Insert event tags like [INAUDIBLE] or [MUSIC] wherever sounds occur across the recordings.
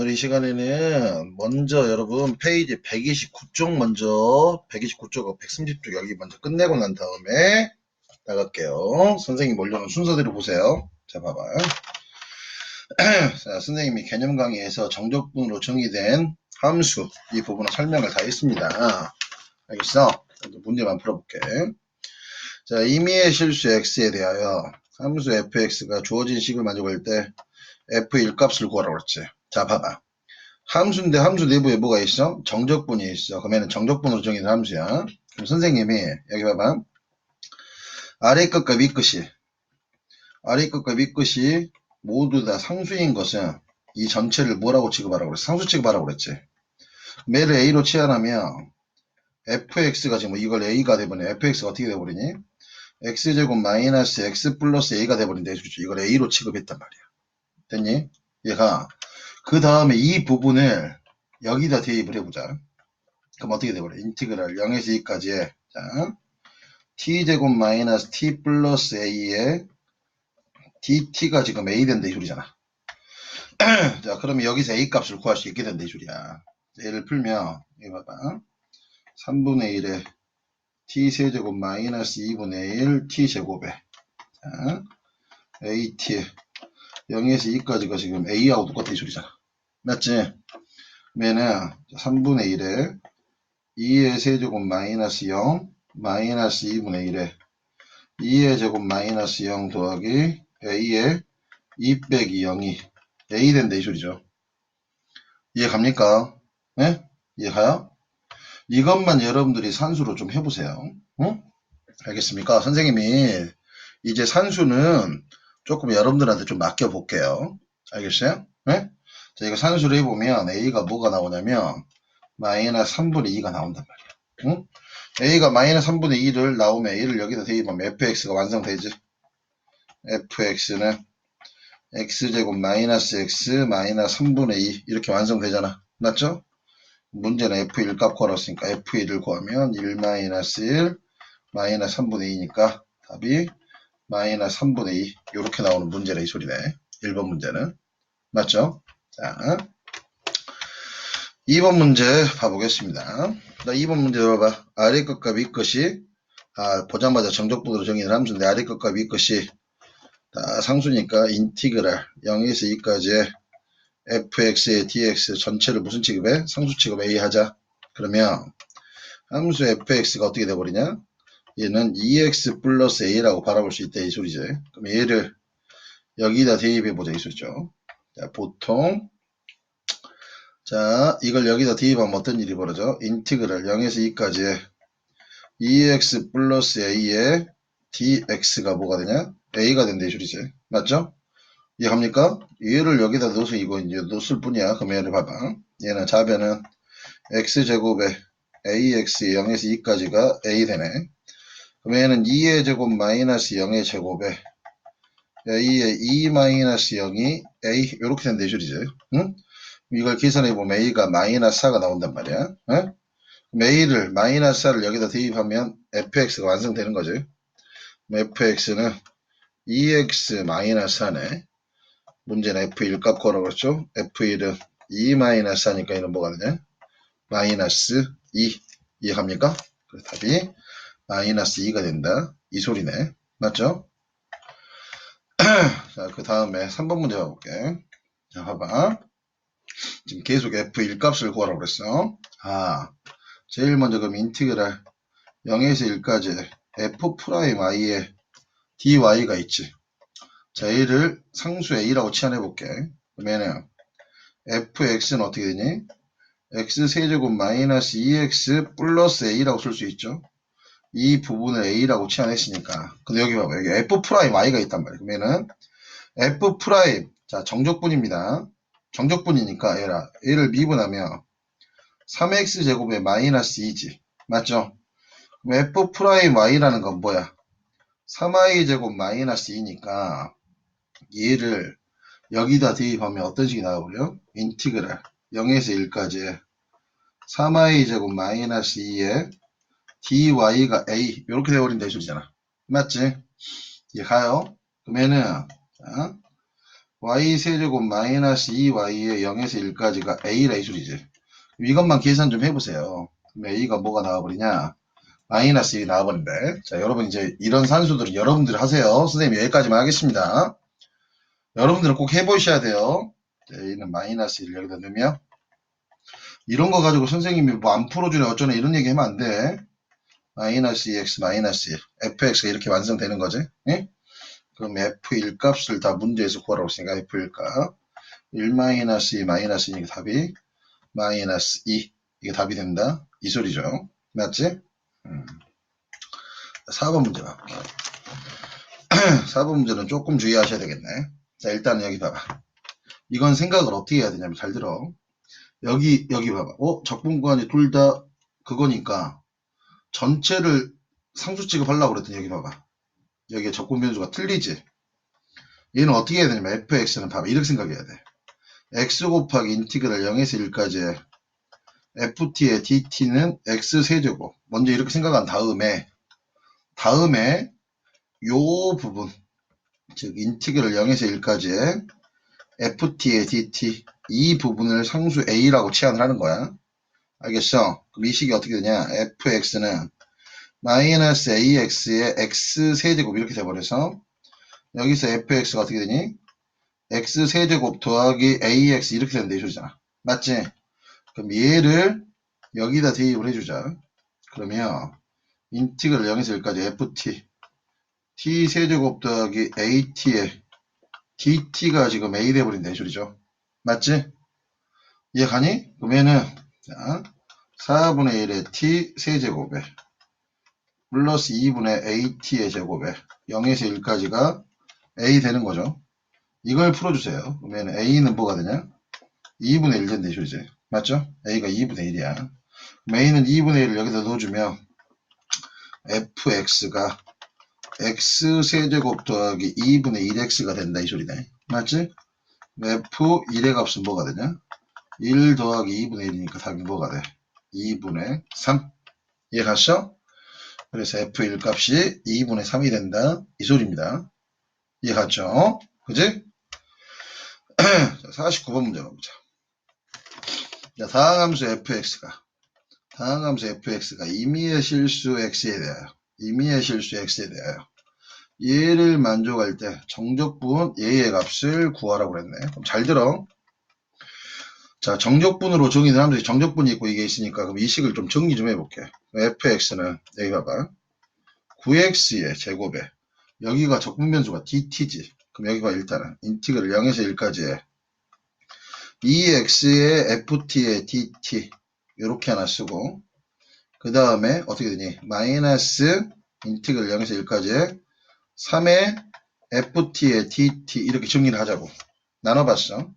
오늘 이 시간에는 먼저 여러분 페이지 129쪽 먼저 129쪽 130쪽 여기 먼저 끝내고 난 다음에 나갈게요. 선생님 올려놓은 순서대로 보세요. 자 봐봐요. [CLEARS THROAT] 자, 선생님이 개념 강의에서 정적분으로 정의된 함수 이 부분은 설명을 다 했습니다. 알겠어? 문제만 풀어볼게. 자 임의의 실수 x에 대하여 함수 fx가 주어진 식을 만족할 때 f1 값을 구하라고 그랬지. 자, 봐봐. 함수인데 함수 내부에 뭐가 있어? 정적분이 있어. 그러면 정적분으로 정의된 함수야. 그럼 선생님이 여기 봐봐. 아래 끝과 윗 끝이 아래 끝과 윗 끝이 모두 다 상수인 것은 이 전체를 뭐라고 취급하라고 그랬어? 상수 취급하라고 그랬지. 매를 a로 치환하면 fx가 지금 이걸 a가 돼버리네. fx가 어떻게 돼버리니? x제곱 마이너스 x 플러스 a가 돼버린다. 이걸 a로 취급했단 말이야. 됐니? 얘가 그 다음에 이 부분을 여기다 대입을 해보자. 그럼 어떻게 돼버려? 인티그랄 0에서 2까지의 자, t제곱 마이너스 t 플러스 a의 dt가 지금 a 이 소리잖아. [CLEARS THROAT] 자 그러면 여기서 a 값을 구할 수 있게 이 소리야. 얘를 풀면 이거 봐봐. 3분의 1에 t 세제곱 마이너스 2분의 1 t 제곱에 자, at 0에서 2까지가 지금 a하고 똑같아 이 소리잖아. 맞지? 그러면은 3분의 1에 2의 세제곱 마이너스 0 마이너스 2분의 1에 2의 제곱 마이너스 0 더하기 a의 2 빼기 0이 a 된다 이 소리죠. 이해 갑니까? 네? 이해 가요? 이것만 여러분들이 산수로 좀 해보세요. 응? 알겠습니까? 선생님이 이제 산수는 조금 여러분들한테 좀 맡겨볼게요. 알겠어요? 네? 자, 이거 산수로 해보면 A가 뭐가 나오냐면 마이너스 3분의 2가 나온단 말이야. 응? A가 마이너스 3분의 2를 나오면 A를 여기다 대입하면 fx가 완성되지. fx는 x제곱 마이너스 x 마이너스 3분의 2 이렇게 완성되잖아. 맞죠? 문제는 f1 값 구하랬으니까 f1을 구하면 1 마이너스 1 마이너스 3분의 2니까 답이 마이너스 3분의 2 이렇게 나오는 문제라 이 소리네. 1번 문제는. 맞죠? 자 2번 문제 봐보겠습니다. 나 2번 문제 들어봐. 아래 것과 윗 것이 아, 보자마자 정적분으로 정의된 함수인데 아래 것과 윗 것이 다 상수니까 인티그랄 0에서 2까지의 fx의 dx 전체를 무슨 취급해? 상수 취급 a 하자. 그러면 함수 fx가 어떻게 돼버리냐? 얘는 2x 플러스 a라고 바라볼 수 있다 이 소리지. 그럼 얘를 여기다 대입해 보자 이 소리죠. 자, 보통 자 이걸 여기다 대입하면 어떤 일이 벌어져? 인티그랄 0에서 2까지의 2x 플러스 a의 dx가 뭐가 되냐? a가 이 소리지. 맞죠? 이해갑니까? 얘를 여기다 넣어서 이거 이제 넣었을 뿐이야. 그럼 얘를 봐봐. 얘는 자변은 x제곱에 ax 0에서 2까지가 a 되네. 그럼 얘는 2의 제곱 마이너스 0의 제곱에 a의 2 마이너스 0이 a 이렇게 이 소리지. 응? 이걸 계산해 보면 a가 마이너스 4가 나온단 말이야. 응? a를 마이너스 4를 여기다 대입하면 fx가 완성되는 거지. fx는 2x 마이너스 4네. 문제는 f1 값 걸어 그랬죠. f1은 2 마이너스 하니까 얘는 뭐가 되냐? 마이너스 2 이해합니까? 그래서 답이 마이너스 2가 된다. 이 소리네. 맞죠? [CLEARS THROAT] 자, 그 다음에 3번 문제 가볼게. 자, 봐봐. 지금 계속 f1 값을 구하라고 그랬어. 아, 제일 먼저 그럼 인티그랄 0에서 1까지 f 프라임 i의 dy가 있지. 자, 얘를 상수 a라고 치환해 볼게. 그러면은 fx는 어떻게 되니? x 세제곱 마이너스 2x 플러스 a라고 쓸 수 있죠. 이 부분을 a라고 치환했으니까. 근데 여기 봐봐. 여기 f 프라임 i가 있단 말이야. 그러면은 f 프라임 자 정적분입니다. 정적분이니까 얘라 얘를 미분하면 3x 제곱에 마이너스 2지. 맞죠? 그럼 f 프라임 y라는 건 뭐야? 3i 제곱 마이너스 2니까 얘를 여기다 대입하면 어떤 식이 나와버려? 인티그랄 0에서 1까지 3i 제곱 마이너스 2에 dy가 a 이렇게 되어버린다 이 소리잖아. 맞지? 이해 가요? 그러면은 자, y 세제곱 마이너스 2y의 0에서 1까지가 a라 이 소리지. 이것만 계산 좀 해보세요. 그럼 a가 뭐가 나와버리냐? 마이너스 1이 나와버린대. 자, 여러분 이제 이런 산수들은 여러분들이 하세요. 선생님이 여기까지만 하겠습니다. 여러분들은 꼭 해보셔야 돼요. 자, a는 마이너스 1 여기다 넣으면 이런 거 가지고 선생님이 뭐 안 풀어주네 어쩌네 이런 얘기 하면 안 돼. 마이너스 2x 마이너스 1 fx가 이렇게 완성되는 거지. 예? 그럼 f1 값을 다 문제에서 구하라고 했으니까 f1 값. 1 마이너스 2 마이너스 2니까 답이 마이너스 2 이게 답이 된다 이 소리죠 맞지? 음. 4번 문제 봐 4번 [CLEARS THROAT] 문제는 조금 주의하셔야 되겠네 자 일단 여기 봐봐 이건 생각을 어떻게 해야 되냐면 잘 들어 여기 여기 봐봐 어 적분구간이 둘 다 그거니까 전체를 상수 취급하려고 그랬더니 여기 봐봐. 여기에 적분 변수가 틀리지. 얘는 어떻게 해야 되냐면 fx는 봐봐 이렇게 생각해야 돼. x 곱하기 인티그랄 0에서 1까지의 ft의 dt는 x 세제곱. 먼저 이렇게 생각한 다음에 다음에 요 부분 즉 인티그랄 0에서 1까지의 ft의 dt 이 부분을 상수 a라고 치환을 하는 거야 알겠어? 그럼 이 식이 어떻게 되냐 fx는 마이너스 ax의 x 세제곱 이렇게 돼버려서 여기서 fx가 어떻게 되니? x 세제곱 더하기 ax 이렇게 이 소리잖아. 맞지? 그럼 얘를 여기다 대입을 해주자. 그러면 인티그랄 0에서 1까지 ft t 세제곱 더하기 at의 dt가 지금 a 돼버린다 이 소리죠. 맞지? 이해 가니? 그러면은 자, 4분의 1의 t 세제곱에 플러스 2분의 at의 제곱에 0에서 1까지가 a 되는 거죠. 이걸 풀어주세요. 그러면 a는 뭐가 되냐? 2분의 1 된다 이 소리지. 맞죠? a가 2분의 1이야. a는 2분의 1을 여기다 넣어주면 fx가 x 세제곱 더하기 2분의 1x가 된다 이 소리네. 맞지? f1의 값은 뭐가 되냐? 1 더하기 2분의 1이니까 답이 뭐가 돼? 2분의 3. 이해갔어? 그래서 f1 값이 2분의 3이 된다. 이 소리입니다. 이해갔죠? 그지? [CLEARS THROAT] 자, 49번 문제 가보자. 자, 다항함수 fx가 다항함수 fx가 임의의 실수 x에 대하여 임의의 실수 x에 대하여 얘를 만족할 때 정적분 얘의 값을 구하라고 그랬네. 그럼 잘 들어. 자, 정적분으로 정의는 하면서 정적분이 있고 이게 있으니까 그럼 이 식을 좀 정리 좀 해볼게. fx는 여기 봐봐. 9x의 제곱에 여기가 적분변수가 dt지. 그럼 여기 봐 일단은 인티그를 0에서 1까지의 2x의 ft의 dt. 이렇게 하나 쓰고. 그 다음에 어떻게 되니? 마이너스 인티그를 0에서 1까지의 3의 ft의 dt. 이렇게 정리를 하자고. 나눠봤어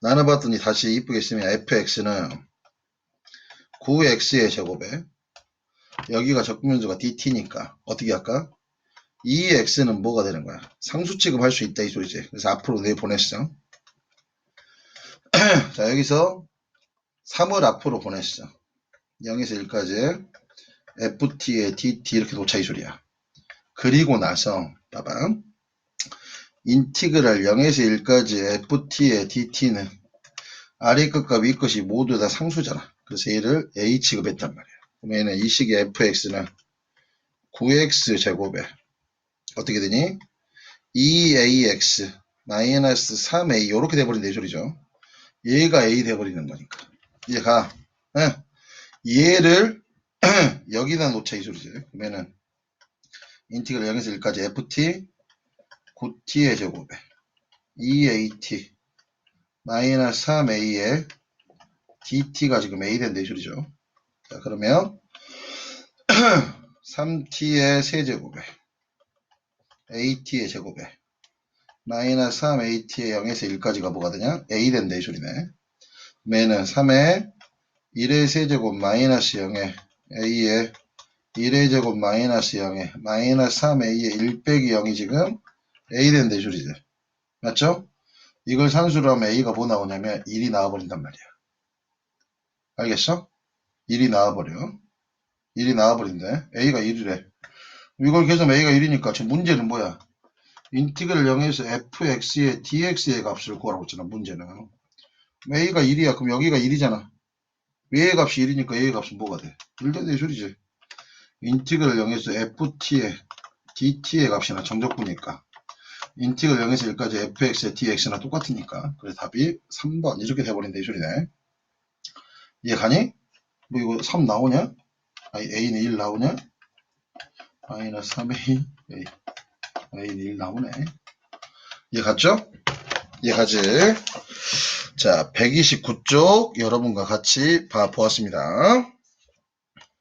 나눠봤더니 다시 이쁘게 쓰면 fx는 9x의 제곱에 여기가 적분변수가 dt니까 어떻게 할까 이 x는 뭐가 되는 거야? 상수 취급할 수 있다 이 소리지. 그래서 앞으로 내보냈어. [CLEARS THROAT] 자 여기서 3을 앞으로 보냈어. 0에서 1까지 ft의 dt 이렇게 놓자 이 소리야. 그리고 나서 봐봐. 인티그랄 0에서 1까지 ft의 dt는 아래 끝과 위 끝이 모두 다 상수잖아. 그래서 얘를 a 취급했단 말이야. 그러면 이 식의 fx는 9x 제곱에 어떻게 되니? 2ax 마이너스 3a 이렇게 돼버린다 이 소리죠. 얘가 a 돼버리는 거니까. 이해가? 예. 얘를 [CLEARS THROAT] 여기다 놓자 이 소리죠. 그러면은 인티그랄 0에서 1까지 ft 9t의 제곱에 2at 마이너스 3a의 dt가 지금 a 이 소리죠. 자 그러면 [CLEARS THROAT] 3t의 세제곱에 at의 제곱에 마이너스 3at의 0에서 1까지가 뭐가 되냐? a 된다 이 소리네. 그러면은 3의 1의 세제곱 마이너스 0에 a의 1의 제곱 마이너스 0에 마이너스 3a의 1 빼기 0이 지금 a 이 소리지. 맞죠? 이걸 산수로 하면 a가 뭐 나오냐면 1이 나와버린단 말이야. 알겠어? 1이 나와버려. 1이 나와버린대. a가 1이래. 이걸 계속 a가 1이니까 지금 문제는 뭐야? 인티그를 0에서 fx의 dx의 값을 구하라고 했잖아 문제는 a가 1이야 그럼 여기가 1이잖아 a의 값이 1이니까 a의 값은 뭐가 돼? 1된다 이 소리지 인티그를 0에서 ft의 dt의 값이나 정적분이니까 인티그를 0에서 1까지 fx의 dx나 똑같으니까 그래서 답이 3번 이렇게 돼버린다 이 소리네 이해 가니? 뭐 이거 3 나오냐? 아니 a는 1 나오냐? 마이너스 3a a a는 1 나오네 이해 갔죠? 이해 가지? 자 129쪽 여러분과 같이 봐 보았습니다